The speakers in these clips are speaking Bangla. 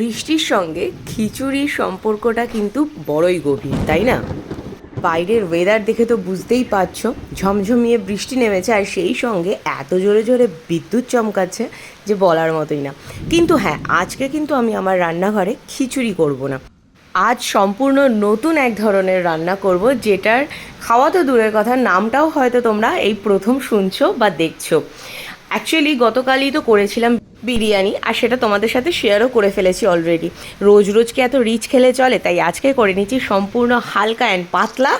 বৃষ্টির সঙ্গে খিচুড়ির সম্পর্কটা কিন্তু বড়ই গভীর, তাই না? বাইরের ওয়েদার দেখে তো বুঝতেই পারছ, ঝমঝমিয়ে বৃষ্টি নেমেছে আর সেই সঙ্গে এত জোরে জোরে বিদ্যুৎ চমকাচ্ছে যে বলার মতোই না। কিন্তু হ্যাঁ আজকে কিন্তু আমি আমার রান্নাঘরে খিচুড়ি করব না। আজ সম্পূর্ণ নতুন এক ধরনের রান্না করব যেটার খাওয়া তো দূরের কথা, নামটাও হয়তো তোমরা এই প্রথম শুনছো বা দেখছ। অ্যাকচুয়ালি গতকালই তো করেছিলাম বিরিয়ানি আর সেটা তোমাদের সাথে শেয়ারও করে ফেলেছি অলরেডি রোজ রোজ কি এত রিচ খেলে চলে? তাই আজকে করে নিচ্ছি সম্পূর্ণ হালকা অ্যান্ড পাতলা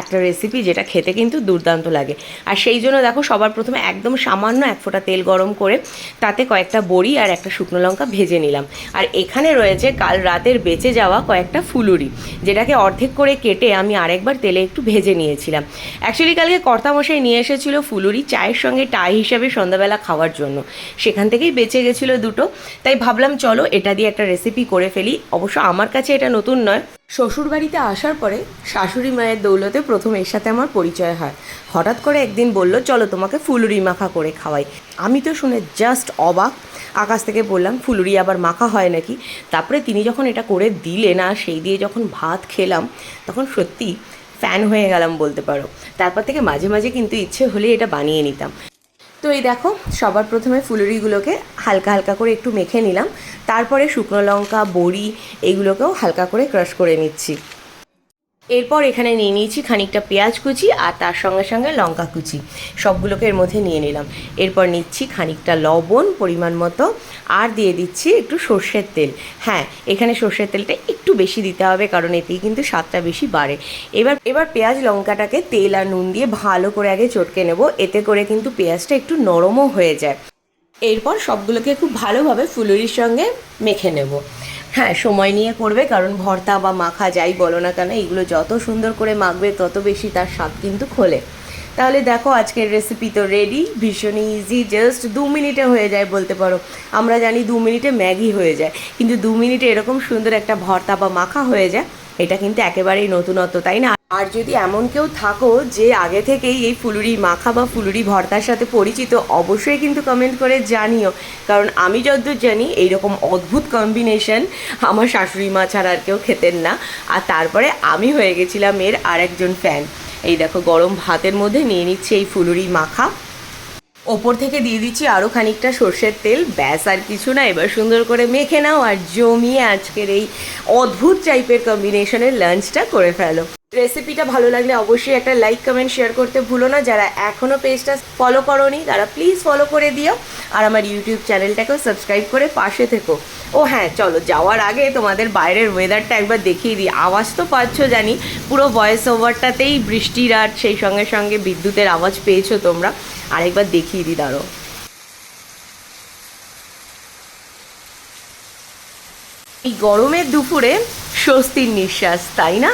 একটা রেসিপি যেটা খেতে কিন্তু দুর্দান্ত লাগে। আর সেই জন্য দেখো সবার প্রথমে একদম সামান্য এক ফোঁটা তেল গরম করে তাতে কয়েকটা বড়ি আর একটা শুকনো লঙ্কা ভেজে নিলাম। আর এখানে রয়েছে কাল রাতের বেঁচে যাওয়া কয়েকটা ফুলুরি, যেটাকে অর্ধেক করে কেটে আমি আরেকবার তেলে একটু ভেজে নিয়েছিলাম। অ্যাকচুয়ালি কালকে কর্তামশাই নিয়ে এসেছিল ফুলুরি চায়ের সঙ্গে টাই হিসাবে সন্ধ্যাবেলা খাওয়ার জন্য। সেখান থেকেই বেঁচে গেছিল দুটো। তাই ভাবলাম চলো এটা দিয়ে একটা রেসিপি করে ফেলি। অবশ্য আমার কাছে এটা নতুন নয়। শ্বশুর বাড়িতে আসার পরে শাশুড়ি মায়ের দৌলতে প্রথম এর সাথে আমার পরিচয় হয়। হঠাৎ করে একদিন বলল, চলো তোমাকে ফুলুরি মাখা করে খাওয়াই। আমি তো শুনে জাস্ট অবাক। আকাশ থেকে বললাম, ফুলুরি আবার মাখা হয় নাকি? তারপরে তিনি যখন এটা করে দিলেন আর সেই দিয়ে যখন ভাত খেলাম, তখন সত্যি ফ্যান হয়ে গেলাম বলতে পারো। তারপর থেকে মাঝে মাঝে কিন্তু ইচ্ছে হলে এটা বানিয়ে নিতাম। তো এই দেখো, সবার প্রথমে ফুলুরিগুলোকে হালকা হালকা করে একটু মেখে নিলাম। তারপরে শুকনো লঙ্কা, বড়ি, এগুলোকেও হালকা করে ক্রাশ করে নিচ্ছি। এরপর এখানে নিয়ে নিয়েছি খানিকটা পেঁয়াজ কুচি আর তার সঙ্গে সঙ্গে লঙ্কা কুচি। সবগুলোকে এর মধ্যে নিয়ে নিলাম। এরপর নিচ্ছি খানিকটা লবণ পরিমাণ মতো আর দিয়ে দিচ্ছি একটু সর্ষের তেল। হ্যাঁ এখানে সর্ষের তেলটা একটু বেশি দিতে হবে কারণ এতেই কিন্তু স্বাদটা বেশি বাড়ে। এবার এবার পেঁয়াজ লঙ্কাটাকে তেল আর নুন দিয়ে ভালো করে আগে চটকে নেব। এতে করে কিন্তু পেঁয়াজটা একটু নরমও হয়ে যায়। এরপর সবগুলোকে খুব ভালোভাবে ফুলুরির সঙ্গে মেখে নেব। হ্যাঁ সময় নিয়ে করবে, কারণ ভর্তা বা মাখা যাই বলো না কেন, এগুলো যত সুন্দর করে মাখবে, তত বেশি তার স্বাদ কিন্তু খোলে। তাহলে দেখো, আজকের রেসিপি তো রেডি ভীষণ ইজি জাস্ট দু মিনিটে হয়ে যায় বলতে পারো। আমরা জানি দু মিনিটে ম্যাগি হয়ে যায়, কিন্তু দু মিনিটে এরকম সুন্দর একটা ভর্তা বা মাখা হয়ে যায়, এটা কিন্তু একেবারেই নতুনত্ব, তাই না? আর যদি এমন কেউ থাকো যে আগে থেকেই এই ফুলুরি মাখা বা ফুলুরি ভর্তার সাথে পরিচিত, অবশ্যই কিন্তু কমেন্ট করে জানিও। কারণ আমি যতদূর জানি, এইরকম অদ্ভুত কম্বিনেশন আমার শাশুড়ি মা ছাড়া আর কেউ খেতেন না। আর তারপরে আমি হয়ে গেছিলাম এর আরেকজন ফ্যান এই দেখো, গরম ভাতের মধ্যে নিয়ে নিচ্ছে এই ফুলুরি মাখা। ওপর থেকে দিয়ে দিচ্ছি আরও খানিকটা সর্ষের তেল। ব্যাস, আর কিছু না, এবার সুন্দর করে মেখে নাও আর জমিয়ে আজকের এই অদ্ভুত টাইপের কম্বিনেশনের লাঞ্চটা করে ফেলো। রেসিপিটা ভালো লাগলে অবশ্যই একটা লাইক কমেন্ট শেয়ার করতে ভুলো না। যারা এখনও পেজটা ফলো করোনি, তারা প্লিজ ফলো করে দিও। আর আমার ইউটিউব চ্যানেলটাকেও সাবস্ক্রাইব করে পাশে থেকো। ও হ্যাঁ চলো, যাওয়ার আগে তোমাদের বাইরের ওয়েদারটা একবার দেখিয়ে দিই। আওয়াজ তো পাচ্ছ, জানি। পুরো ভয়েস ওভারটাতেই বৃষ্টির আর সেই সঙ্গে সঙ্গে বিদ্যুতের আওয়াজ পেয়েছ তোমরা। আরেকবার দেখিয়ে দিই দাঁড়ো এই গরমের দুপুরে স্বস্তির নিঃশ্বাস তাই না?